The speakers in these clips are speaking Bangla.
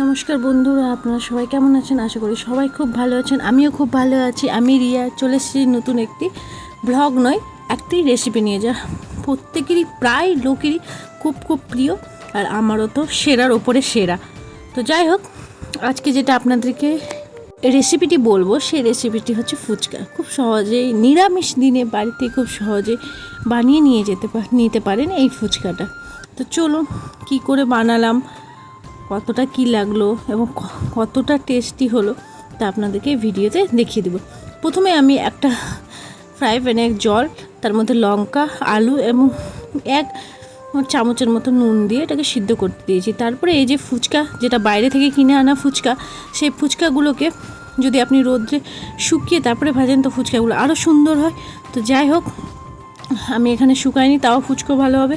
নমস্কার বন্ধুরা, আপনারা সবাই কেমন আছেন? আশা করি সবাই খুব ভালো আছেন। আমিও খুব ভালো আছি। আমি রিয়া, চলে এসেছি নতুন একটি ব্লগ নয়, একটি রেসিপি নিয়ে যা। প্রত্যেকেরই প্রায় লোকেরই খুব খুব প্রিয় আর আমারও তো সেরার ওপরে সেরা। তো যাই হোক, আজকে যেটা আপনাদেরকে রেসিপিটি বলব, সেই রেসিপিটি হচ্ছে ফুচকা। খুব সহজেই, নিরামিষ দিনে বাড়িতে খুব সহজে বানিয়ে নিয়ে যেতে নিতে পারেন এই ফুচকাটা। তো চলুন, কি করে বানালাম, কতটা কি লাগল এবং কতটা টেস্টি হলো তা আপনাদেরকে ভিডিওতে দেখিয়ে দেবো। প্রথমে আমি একটা ফ্রাই প্যানে জল, তার মধ্যে লঙ্কা, আলু এবং এক চামচের মতো নুন দিয়ে এটাকে সিদ্ধ করতে দিয়েছি। তারপরে এই যে ফুচকা, যেটা বাইরে থেকে কিনে আনা ফুচকা, সেই ফুচকাগুলোকে যদি আপনি রোদ্রে শুকিয়ে তারপরে ভাজেন তো ফুচকাগুলো আরও সুন্দর হয়। তো যাই হোক, আমি এখানে শুকাইনি, তাও ফুচকো ভালো হবে।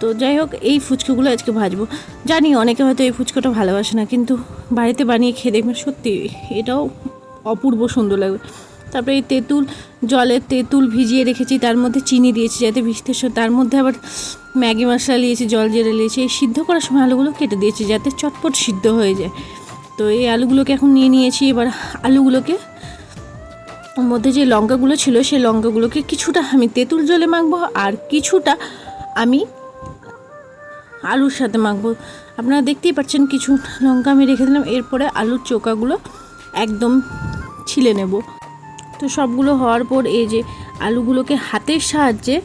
তো যাই হোক, এই ফুচকোগুলো আজকে ভাজবো। জানি অনেকে হয়তো এই ফুচকোটা ভালোবাসে না, কিন্তু বাড়িতে বানিয়ে খেয়ে দেখবেন সত্যি এটাও অপূর্ব সুন্দর লাগবে। তারপরে এই তেঁতুল জলে তেঁতুল ভিজিয়ে রেখেছি, তার মধ্যে চিনি দিয়েছি যাতে ভিজতে তার মধ্যে আবার ম্যাগি মশলা নিয়েছি জল জিরে নিয়েছি এই সিদ্ধ করার সময় আলুগুলো কেটে দিয়েছি যাতে চটপট সিদ্ধ হয়ে যায়। তো এই আলুগুলোকে এখন নিয়ে নিয়েছি। এবার আলুগুলোকে মধ্যে যে লঙ্কাগুলো ছিল সেই লঙ্কাগুলোকে কিছুটা আমি তেঁতুল জলে মাখবো আর কিছুটা আমি আলুর সাথে মাখবো। আপনারা দেখতেই পাচ্ছেন কিছু লঙ্কা আমি রেখে দিলাম, এরপরে আলুর চোকাগুলো একদম ছিলে নেব। তো সবগুলো হওয়ার পর এই যে আলুগুলোকে হাতের সাহায্যে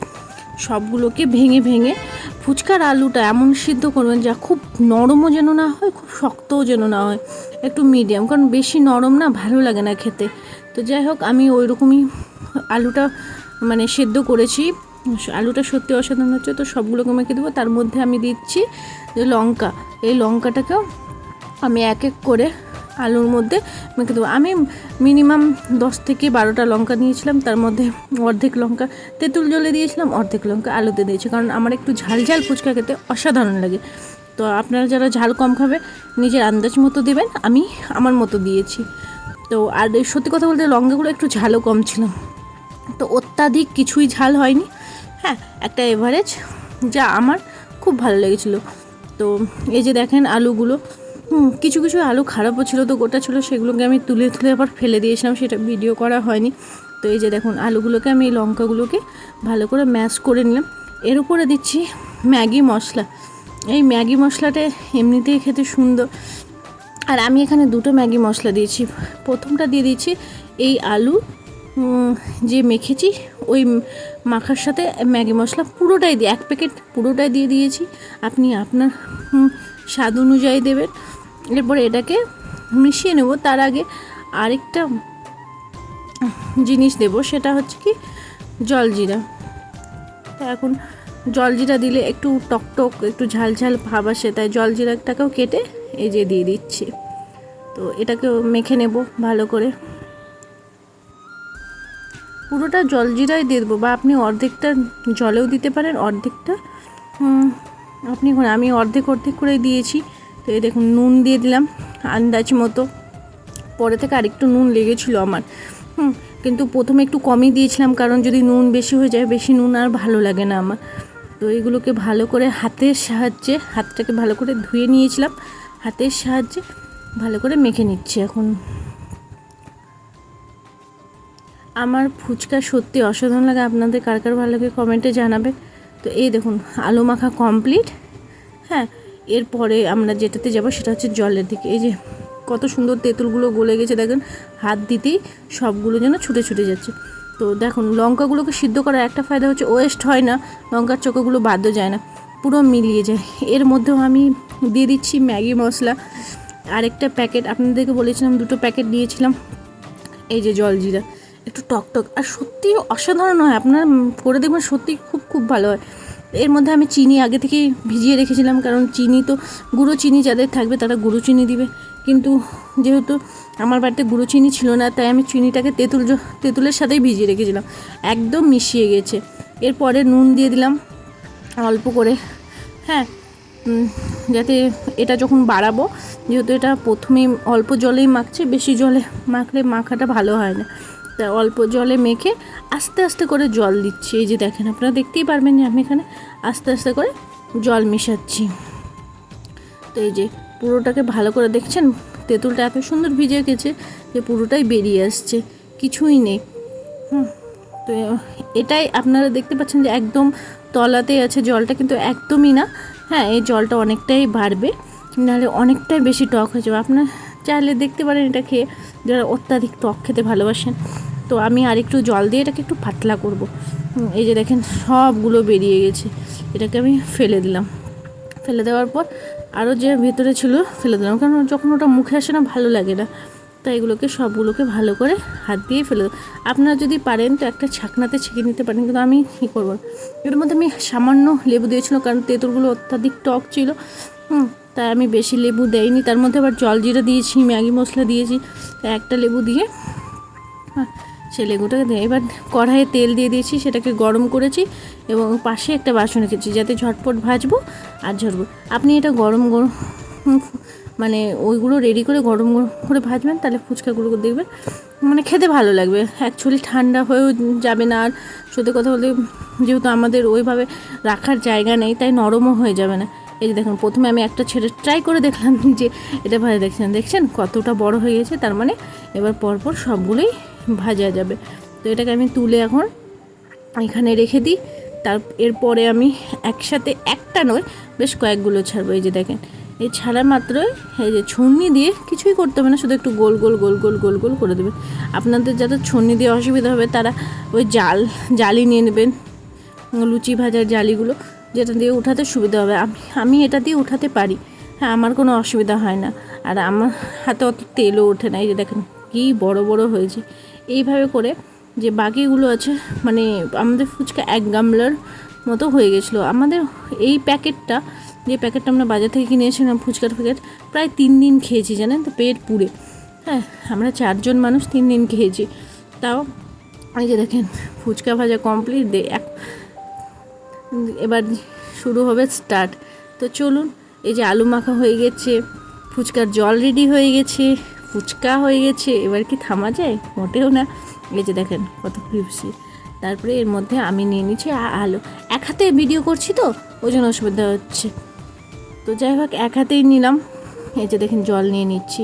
সবগুলোকে ভেঙে ভেঙে ফুচকার আলুটা এমন সিদ্ধ করবেন যা খুব নরমও যেন না হয়, খুব শক্তও যেন না হয়, একটু মিডিয়াম কারণ বেশি নরম না, ভালো লাগে না খেতে। তো যাই হোক, আমি ওই রকমই আলুটা মানে সেদ্ধ করেছি। আলুটা সত্যি অসাধারণ হচ্ছে, তো সবগুলোকে মেখে দেবো। তার মধ্যে আমি দিচ্ছি যে লঙ্কা। এই লঙ্কাটাকেও আমি এক এক করে আলুর মধ্যে মেখে দেবো। আমি মিনিমাম দশ থেকে বারোটা লঙ্কা নিয়েছিলাম, তার মধ্যে অর্ধেক লঙ্কা তেঁতুল জলে দিয়েছিলাম, অর্ধেক লঙ্কা আলুতে দিয়েছি। কারণ আমার একটু ঝাল ঝাল ফুচকা খেতে অসাধারণ লাগে। তো আপনারা যারা ঝাল কম খাবে, নিজের আন্দাজ মতো দেবেন, আমি আমার মতো দিয়েছি। তো আর সত্যি কথা বলতে লঙ্কাগুলো একটু ঝালও কম ছিল। তো অত্যাধিক কিছুই ঝাল হয়নি। হ্যাঁ একটা এভারেজ যা আমার খুব ভালো লেগেছিলো। তো এই যে দেখেন আলুগুলো কিছু কিছু আলু খারাপও ছিল তো গোটা ছিল, সেগুলোকে আমি তুলে তুলে আবার ফেলে দিয়েছিলাম, সেটা ভিডিও করা হয়নি। তো এই যে দেখুন, আলুগুলোকে আমি এই লঙ্কাগুলোকে ভালো করে ম্যাশ করে নিলাম। এর উপরে দিচ্ছি ম্যাগি মশলা। এই ম্যাগি মশলাটা এমনিতেই খেতে সুন্দর। আর আমি এখানে দুটো ম্যাগি মশলা দিয়েছি। প্রথমটা দিয়ে দিয়েছি এই আলু যে মেখেছি, ওই মাখার সাথে ম্যাগি মশলা পুরোটাই দিয়ে, এক প্যাকেট পুরোটাই দিয়ে দিয়েছি। আপনি আপনার স্বাদ অনুযায়ী দেবেন। এরপরে এটাকে মিশিয়ে নেব। তার আগে আরেকটা জিনিস দেব, সেটা হচ্ছে কি জলজিরা তা এখন জলজিরা দিলে একটু টকটক একটু ঝাল ঝাল ভাব আসে, তাই জলজিরাটাকেও কেটে এই যে দিয়ে দিচ্ছি। তো এটাকেও মেখে নেব ভালো করে। পুরোটা জলজিরাই দিয়ে দেবো, বা আপনি অর্ধেকটা জলেও দিতে পারেন, অর্ধেকটা আপনি আমি অর্ধেক অর্ধেক করে দিয়েছি। তো এই দেখুন, নুন দিয়ে দিলাম আন্দাজ মতো। পরে থেকে আরেকটু নুন লেগেছিলো আমার। হুম, কিন্তু প্রথমে একটু কমই দিয়েছিলাম, কারণ যদি নুন বেশি হয়ে যায়, বেশি নুন আর ভালো লাগে না আমার। তো এগুলোকে ভালো করে হাতের সাহায্যে, হাতটাকে ভালো করে ধুয়ে নিয়েছিলাম। হাতের সাহায্যে ভালো করে মেখে নিচ্ছি এখন। আমার ফুচকা সত্যি অসাধারণ লাগে। আপনাদের কার কার ভালো লাগে কমেন্টে জানাবে। তো এই দেখুন, আলু মাখা কমপ্লিট হ্যাঁ এরপরে আমরা যেটাতে যাব সেটা হচ্ছে জলের দিকে। এই যে কত সুন্দর তেঁতুলগুলো গলে গেছে, দেখেন, হাত দিতেই সবগুলো যেন ছুটে ছুটে যাচ্ছে। তো দেখুন, লঙ্কাগুলোকে সিদ্ধ করার একটা ফায়দা হচ্ছে ওয়েস্ট হয় না, লঙ্কার চোখগুলো বাদও যায় না, পুরো মিলিয়ে যায়। এর মধ্যেও আমি দিয়ে দিচ্ছি ম্যাগি মশলা। আরেকটা প্যাকেট, আপনাদেরকে বলেছিলাম, দুটো প্যাকেট দিয়েছিলাম। এই যে জলজিরা একটু টক টক আর সত্যি অসাধারণ হয়, আপনারা করে দেখবেন সত্যি খুব খুব ভালো হয়। এর মধ্যে আমি চিনি আগে থেকেই ভিজিয়ে রেখেছিলাম, কারণ চিনি তো, গুঁড়ো চিনি যাদের থাকবে তারা গুঁড়ো চিনি দিবে। কিন্তু যেহেতু আমার বাড়িতে গুঁড়ো চিনি ছিল না, তাই আমি চিনিটাকে তেঁতুল তেঁতুলের সাথেই ভিজিয়ে রেখেছিলাম। একদম মিশিয়ে গেছে। এরপরে নুন দিয়ে দিলাম অল্প করে। হ্যাঁ যাতে এটা যখন বাড়াবো, যেহেতু এটা প্রথমেই অল্প জলেই মাখছে, বেশি জলে মাখলে মাখাটা ভালো হয় না। তা অল্প জলে মেখে আস্তে আস্তে করে জল দিচ্ছি। এই যে দেখেন, আপনারা দেখতেই পারবেন যে আমি এখানে আস্তে আস্তে করে জল মেশাচ্ছি। তো এই যে পুরোটাকে ভালো করে দেখছেন? তেঁতুলটা এত সুন্দর ভিজে গেছে যে পুরোটাই বেরিয়ে আসছে, কিছুই নেই। হুম, তো এটাই আপনারা দেখতে পাচ্ছেন যে একদম তলাতেই আছে জলটা, কিন্তু একদমই না। হ্যাঁ এই জলটা অনেকটাই বাড়বে, নাহলে অনেকটাই বেশি টক হয়ে যাবে। আপনার চাইলে দেখতে পারেন এটা খেয়ে যারা অত্যাধিক টক খেতে ভালোবাসেন। তো আমি আর একটু জল দিয়ে এটাকে একটু পাতলা করব। এই যে দেখেন সবগুলো বেরিয়ে গেছে। এটাকে আমি ফেলে দিলাম। ফেলে দেওয়ার পর আরও যে ভেতরে ছিল ফেলে দিলাম। কারণ যখন ওটা মুখে আসে না, ভালো লাগে না। তাই এগুলোকে সবগুলোকে ভালো করে হাত দিয়ে ফেলে দেবো। আপনারা যদি পারেন তো একটা ছাকনাতে ছেঁকে নিতে পারেন, কিন্তু আমি কী করব এর মধ্যে আমি সামান্য লেবু দিয়েছিলাম, কারণ তেঁতুলগুলো অত্যাধিক টক ছিল। হুম তাই আমি বেশি লেবু দেইনি। তার মধ্যে আবার জল জিরা দিয়েছি, ম্যাগি মশলা দিয়েছি একটা লেবু দিয়ে সে লেবুটাকে দিয়ে এবার কড়াইয়ে তেল দিয়ে দিয়েছি, সেটাকে গরম করেছি এবং পাশে একটা বাসন রেখেছি, যাতে ঝটপট ভাজবো আর ঝরবো। আপনি এটা গরম গরম মানে ওইগুলো রেডি করে গরম গরম করে ভাজবেন, তাহলে ফুচকাগুলো দেখবেন মানে খেতে ভালো লাগবে। অ্যাকচুয়ালি ঠান্ডা হয়েও যাবে না আর সত্যি কথা বলতে, যেহেতু আমাদের ওইভাবে রাখার জায়গা নেই, তাই নরমও হয়ে যাবে না। এই যে দেখুন, প্রথমে আমি একটা ছেড়ে ট্রাই করে দেখলাম যে এটা ভাজা, দেখছেন দেখছেন? কতটা বড় হয়ে গেছে, তার মানে এবার পরপর সবগুলোই ভাজা যাবে। তো এটাকে আমি তুলে এখন এখানে রেখে দিই। তার, এরপরে আমি একসাথে একটা নয়, বেশ কয়েকগুলো ছাড়বো, এই যে দেখেন। এই ছাড়া মাত্রই এই যে ছন্নি দিয়ে কিছুই করতে হবে না, শুধু একটু গোল গোল গোল গোল গোল গোল করে দেবেন। আপনাদের যাদের ছন্নি দিয়ে অসুবিধা হবে, তারা ওই জাল, জালি নিয়ে নেবেন, লুচি ভাজার জালিগুলো। যেটা দিয়ে উঠাতে সুবিধা হবে। আমি আমি এটা দিয়ে উঠাতে পারি। হ্যাঁ আমার কোনো অসুবিধা হয় না। আর আমার হাতে অত তেলও ওঠে না। এই যে দেখেন কী বড় বড় হয়েছে। এইভাবে করে যে বাকিগুলো আছে মানে আমাদের ফুচকা এক গামলার মতো হয়ে গেছিল। আমাদের এই প্যাকেটটা, যে প্যাকেটটা আমরা বাজার থেকে কিনে এসেছিলাম, ফুচকার প্যাকেট, প্রায় তিন দিন খেয়েছি, জানেন তো, পেট পুড়ে। হ্যাঁ আমরা চারজন মানুষ তিন দিন খেয়েছি। তাও এই যে দেখেন, ফুচকা ভাজা কমপ্লিট দে এক এবার শুরু হবে স্টার্ট তো চলুন, এই যে আলু মাখা হয়ে গেছে, ফুচকার জল রেডি হয়ে গেছে, ফুচকা হয়ে গেছে, এবার কি থামা যায়? মোটেও না। এই যে দেখেন কত ক্রিপসি তারপরে এর মধ্যে আমি নিয়ে নিচ্ছি আলু। এক হাতে ভিডিও করছি তো, ওই জন্য অসুবিধা হচ্ছে। তো যাই হোক, এক হাতেই নিলাম। এই যে দেখেন জল নিয়ে নিচ্ছি।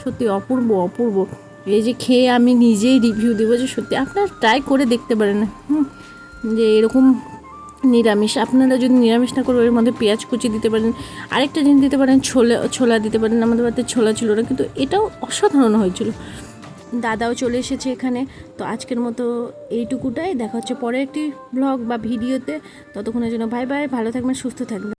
সত্যি অপূর্ব অপূর্ব। এই যে খেয়ে আমি নিজেই রিভিউ দেবো যে সত্যি, আপনারা ট্রাই করে দেখতে পারেন। হুম, যে এরকম নিরামিষ। আপনারা যদি নিরামিষ না করে এর মধ্যে পেঁয়াজ কুচি দিতে পারেন, আরেকটা জিনিস দিতে পারেন, ছোলা ছোলা দিতে পারেন, আমাদের বাড়িতে ছোলা ছিল না, কিন্তু এটাও অসাধারণ হয়েছিল। দাদাও চলে এসেছে এখানে, তো আজকের মতো এইটুকুটাই। দেখা হচ্ছে পরে একটি ব্লগ বা ভিডিওতে। ততক্ষণের জন্য ভাই ভাই ভালো থাকবেন, সুস্থ থাকবেন।